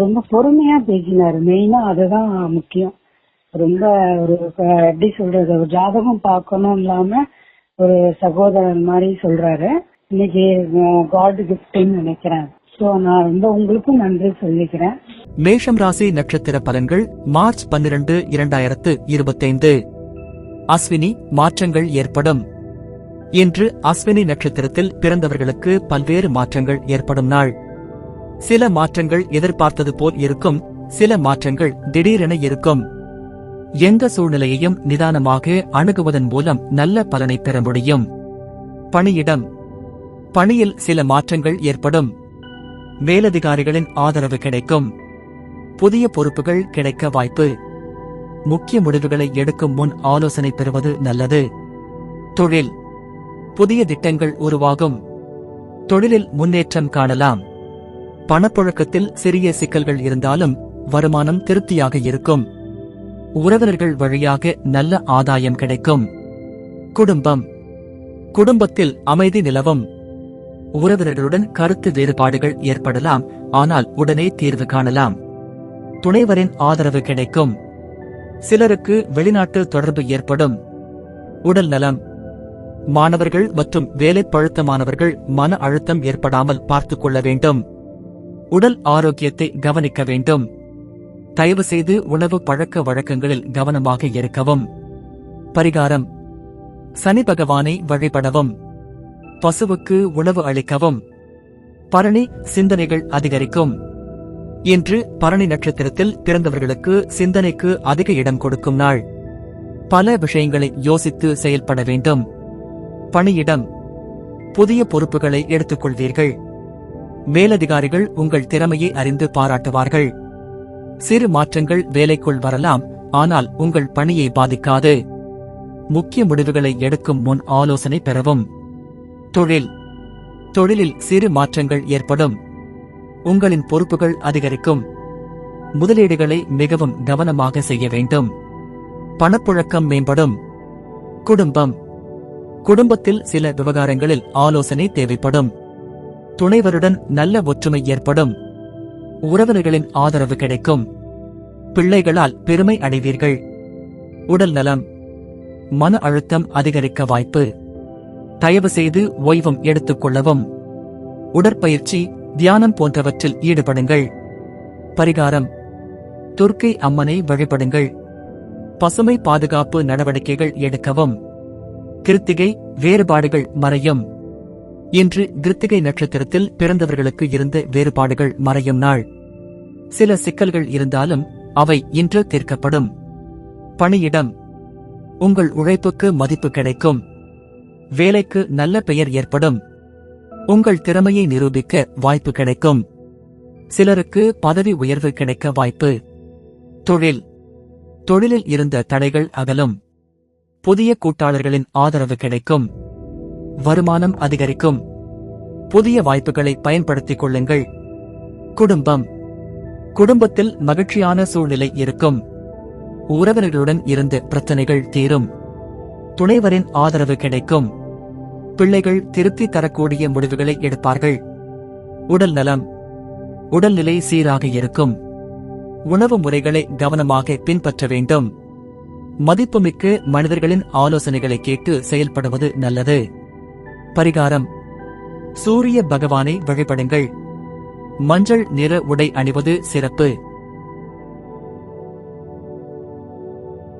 ரொம்ப பொறுமையா பேசினாரு. மெயினா அதுதான் முக்கியம். ரொம்ப ஒரு எப்படி சொல்றது ஒரு ஜாதகம் பார்க்கணும் இல்லாம ஒரு சகோதரன் மாதிரி சொல்றாரு. இன்னைக்கு காட் கிஃப்ட்னு நினைக்கிறேன். சோ நான் ரொம்ப உங்களுக்கும் நன்றி சொல்லிக்கிறேன். மேஷம் ராசி நட்சத்திர பலன்கள் மார்ச் பன்னிரண்டு இரண்டாயிரத்து இருபத்தைந்து. அஸ்வினி மாற்றங்கள் ஏற்படும். இன்று அஸ்வினி நட்சத்திரத்தில் பிறந்தவர்களுக்கு பல்வேறு மாற்றங்கள் ஏற்படும் நாள். சில மாற்றங்கள் எதிர்பார்த்தது போல் இருக்கும் சில மாற்றங்கள் திடீரென இருக்கும். எந்த சூழ்நிலையையும் நிதானமாக அணுகுவதன் மூலம் நல்ல பலனை பெற முடியும். பணியிடம். பணியில் சில மாற்றங்கள் ஏற்படும். மேலதிகாரிகளின் ஆதரவு கிடைக்கும். புதிய பொறுப்புகள் கிடைக்க வாய்ப்பு. முக்கிய முடிவுகளை எடுக்கும் முன் ஆலோசனை பெறுவது நல்லது. தொழில். புதிய திட்டங்கள் உருவாகும். தொழிலில் முன்னேற்றம் காணலாம். பணப்புழக்கத்தில் சிறிய சிக்கல்கள் இருந்தாலும் வருமானம் திருப்தியாக இருக்கும். உறவினர்கள் வழியாக நல்ல ஆதாயம் கிடைக்கும். குடும்பம். குடும்பத்தில் அமைதி நிலவும். உறவினர்களுடன் கருத்து வேறுபாடுகள் ஏற்படலாம் ஆனால் உடனே தீர்வு காணலாம். துணைவரின் ஆதரவு கிடைக்கும். சிலருக்கு வெளிநாட்டு தொடர்பு ஏற்படும். உடல் நலம். மாணவர்கள் மற்றும் வேலை பழுத்தமானவர்கள் மன அழுத்தம் ஏற்படாமல் பார்த்துக் கொள்ள வேண்டும். உடல் ஆரோக்கியத்தை கவனிக்க வேண்டும். தயவு செய்து உணவு பழக்க வழக்கங்களில் கவனமாக இருக்கவும். பரிகாரம். சனி பகவானை வழிபடவும். பசுவுக்கு உணவு அளிக்கவும். பரணி சிந்தனைகள் அதிகரிக்கும். இன்று பரணி நட்சத்திரத்தில் பிறந்தவர்களுக்கு சிந்தனைக்கு அதிக இடம் கொடுக்கும் நாள். பல விஷயங்களை யோசித்து செயல்பட வேண்டும். பணியிடம். புதிய பொறுப்புகளை எடுத்துக்கொள்வீர்கள். மேலதிகாரிகள் உங்கள் திறமையை அறிந்து பாராட்டுவார்கள். சிறு மாற்றங்கள் வேலைக்குள் வரலாம் ஆனால் உங்கள் பணியை பாதிக்காது. முக்கிய முடிவுகளை எடுக்கும் முன் ஆலோசனை பெறவும். தொழில். தொழிலில் சிறு மாற்றங்கள் ஏற்படும். உங்களின் பொறுப்புகள் அதிகரிக்கும். முதலீடுகளை மிகவும் கவனமாக செய்ய வேண்டும். பணப்புழக்கம் மேம்படும். குடும்பம். குடும்பத்தில் சில விவகாரங்களில் ஆலோசனை தேவைப்படும். துணைவருடன் நல்ல ஒற்றுமை ஏற்படும். உறவினர்களின் ஆதரவு கிடைக்கும். பிள்ளைகளால் பெருமை அடைவீர்கள். உடல் நலம். மன அழுத்தம் அதிகரிக்க வாய்ப்பு. தயவு செய்து ஓய்வும் எடுத்துக் கொள்ளவும். உடற்பயிற்சி தியானம் போன்றவற்றில் ஈடுபடுங்கள். பரிகாரம். துர்க்கை அம்மனை வழிபடுங்கள். பசுமை பாதுகாப்பு நடவடிக்கைகள் எடுக்கவும். கிருத்திகை வேறுபாடுகள் மறையும். இன்று கிருத்திகை நட்சத்திரத்தில் பிறந்தவர்களுக்கு இருந்த வேறுபாடுகள் மறையும் நாள். சில சிக்கல்கள் இருந்தாலும் அவை இன்று தீர்க்கப்படும். பணியிடம். உங்கள் உழைப்புக்கு மதிப்பு கிடைக்கும். வேலைக்கு நல்ல பெயர் ஏற்படும். உங்கள் திறமையை நிரூபிக்க வாய்ப்பு கிடைக்கும். சிலருக்கு பதவி உயர்வு கிடைக்க வாய்ப்பு. தொழில். தொழிலில் இருந்த தடைகள் அகலும். புதிய கூட்டாளர்களின் ஆதரவு கிடைக்கும். வருமானம் அதிகரிக்கும். புதிய வாய்ப்புகளை பயன்படுத்திக் கொள்ளுங்கள். குடும்பம். குடும்பத்தில் மகிழ்ச்சியான சூழ்நிலை இருக்கும். உறவினர்களுடன் இருந்து பிரச்சனைகள் தீரும். துணைவரின் ஆதரவு கிடைக்கும். பிள்ளைகள் திருப்தி தரக்கூடிய முடிவுகளை எடுப்பார்கள். உடல் நலம். உடல்நிலை சீராக இருக்கும். உணவு முறைகளை கவனமாக பின்பற்ற வேண்டும். மதிப்புமிக்க மனிதர்களின் ஆலோசனைகளை கேட்டு செயல்படுவது நல்லது. பரிகாரம். சூரிய பகவானை வழிபடுங்கள். மஞ்சள் நிற உடை அணிவது சிறப்பு.